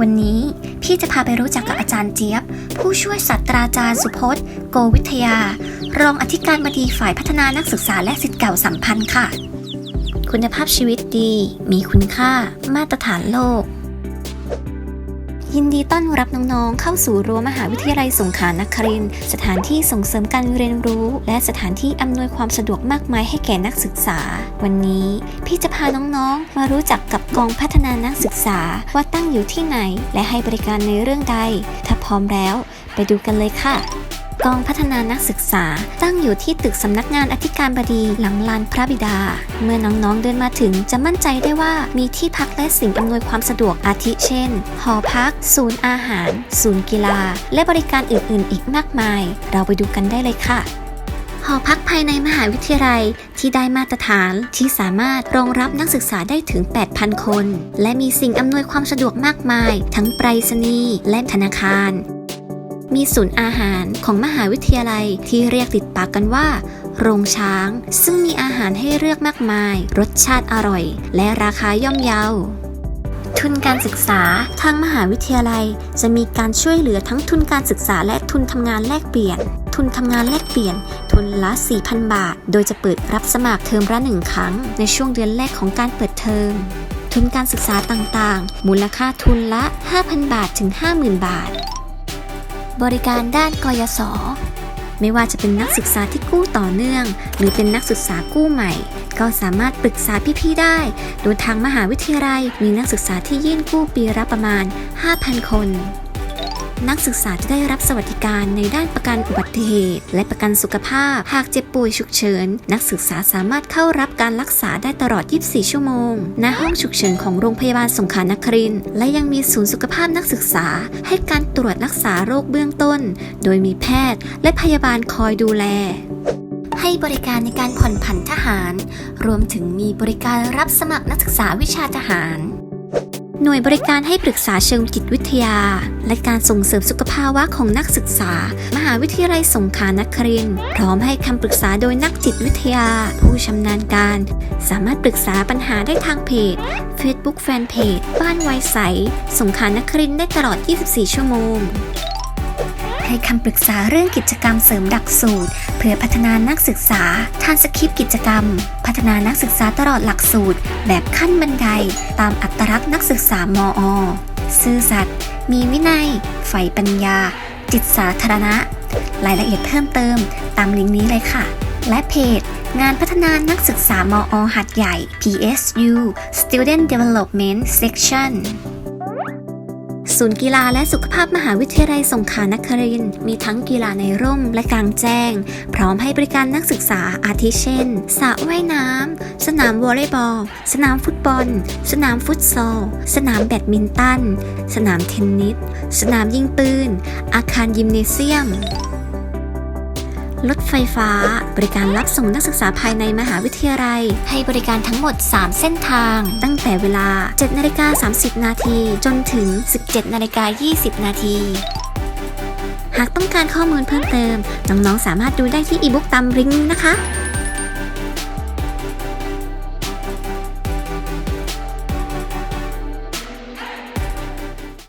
วันนี้พี่จะพาไปรู้จักกับอาจารย์เจี๊ยบ ผู้ช่วยศาสตราจารย์สุพจน์ โกวิทยา รองอธิการบดีฝ่ายพัฒนานักศึกษาและสิทธิ์เก่าสัมพันธ์ค่ะ คุณภาพชีวิตดี มีคุณค่า มาตรฐานโลก ยินดีต้อนรับน้องๆ เข้าสู่รั้วมหาวิทยาลัยสงขลานครินสถานที่ส่งเสริมการเรียนรู้ และสถานที่อำนวยความสะดวกมากมายให้แก่นักศึกษา วันนี้พี่จะพาน้องๆ มารู้จักกับกองพัฒนานักศึกษาว่าตั้งอยู่ที่ไหน และให้บริการในเรื่องใด ถ้าพร้อมแล้ว ไปดูกันเลยค่ะ กองพัฒนานักศึกษา ตั้งอยู่ที่ตึกสำนักงานอธิการบดีหลังลานพระบิดา เมื่อน้องๆเดินมาถึงจะมั่นใจได้ว่ามีที่พักและสิ่งอำนวยความสะดวกอาทิเช่น หอพัก ศูนย์อาหาร ศูนย์กีฬา และบริการอื่นๆ อีกมากมาย เราไปดูกันได้เลยค่ะหอพักภายในมหาวิทยาลัยที่ได้มาตรฐานที่สามารถรองรับนักศึกษาได้ถึง 8,000 คน และมีสิ่งอำนวยความสะดวกมากมาย ทั้งไปรษณีย์และธนาคาร มีศูนย์อาหารของมหาวิทยาลัยที่เรียกติดปากกันว่า โรงช้าง ซึ่งมีอาหารให้เลือกมากมาย รสชาติอร่อย และราคาย่อมเยาทุนการศึกษาทางมหาวิทยาลัย จะมีการช่วยเหลือทั้งทุนการศึกษาและทุนทำงานแลกเปลี่ยน ทุนทำงานแลกเปลี่ยน ทุนละ 4,000 บาท โดยจะเปิดรับสมัครเทอมละหนึ่งครั้ง ในช่วงเดือนแรกของการเปิดเทอม ทุนการศึกษาต่างๆ มูลค่าทุนละ 5,000 บาทถึง 50,000 บาท บริการด้านกยศไม่ว่าจะเป็นนักศึกษาที่กู้ต่อเนื่อง หรือเป็นนักศึกษากู้ใหม่ ก็สามารถปรึกษาพี่ๆได้ โดยทางมหาวิทยาลัยมีนักศึกษาที่ยื่นกู้ปีละประมาณ 5,000 คน นักศึกษาจะได้รับสวัสดิการในด้านประกันอุบัติเหตุ และประกันสุขภาพ หากเจ็บป่วยฉุกเฉิน นักศึกษาสามารถเข้ารับการรักษาได้ตลอด 24 ชั่วโมง ณ ห้องฉุกเฉินของโรงพยาบาลสงขลานคริน และยังมีศูนย์สุขภาพนักศึกษา ให้การตรวจรักษาโรคเบื้องต้น โดยมีแพทย์และพยาบาลคอยดูแลให้บริการในการผ่อนผันทหาร รวมถึงมีบริการรับสมัครนักศึกษาวิชาทหาร หน่วยบริการให้ปรึกษาเชิงจิตวิทยา และการส่งเสริมสุขภาวะของนักศึกษา มหาวิทยาลัยสงขลานครินทร์พร้อมให้คำปรึกษาโดยนักจิตวิทยา ผู้ชำนาญการ สามารถปรึกษาปัญหาได้ทางเพจ Facebook Fanpage บ้านไวใสสงขลานครินทร์ได้ตลอด 24 ชั่วโมง ให้คำปรึกษาเรื่องกิจกรรมเสริมหลักสูตร เพื่อพัฒนานักศึกษาทานสคริปต์กิจกรรม พัฒนานักศึกษาตลอดหลักสูตร แบบขั้นบันได ตามอัตลักษณ์นักศึกษามอ ซื่อสัตย์มีวินัยใฝ่ปัญญา จิตสาธารณะ รายละเอียดเพิ่มเติม ตามลิงก์นี้เลยค่ะ และเพจงานพัฒนานักศึกษามอหัดใหญ่ PSU Student Development Section ศูนย์กีฬาและสุขภาพมหาวิทยาลัยสงขลานครินมีทั้งกีฬาในร่มและกลางแจ้ง พร้อมให้บริการนักศึกษาอาทิเช่นสระว่ายน้ำ สนามวอลเลย์บอล สนามฟุตบอล สนามฟุตซอล สนามแบดมินตัน สนามเทนนิส สนามยิงปืน อาคารยิมเนเซียม รถไฟฟ้า บริการรับส่งนักศึกษาภายในมหาวิทยาลัย ให้บริการทั้งหมด 3 เส้นทาง ตั้งแต่เวลา 7นาฬิกา30 นาที จนถึง 17นาฬิกา20 นาทีหากต้องการข้อมูลเพิ่มเติม น้องๆ สามารถดูได้ที่อีบุ๊กตามลิงก์นะคะ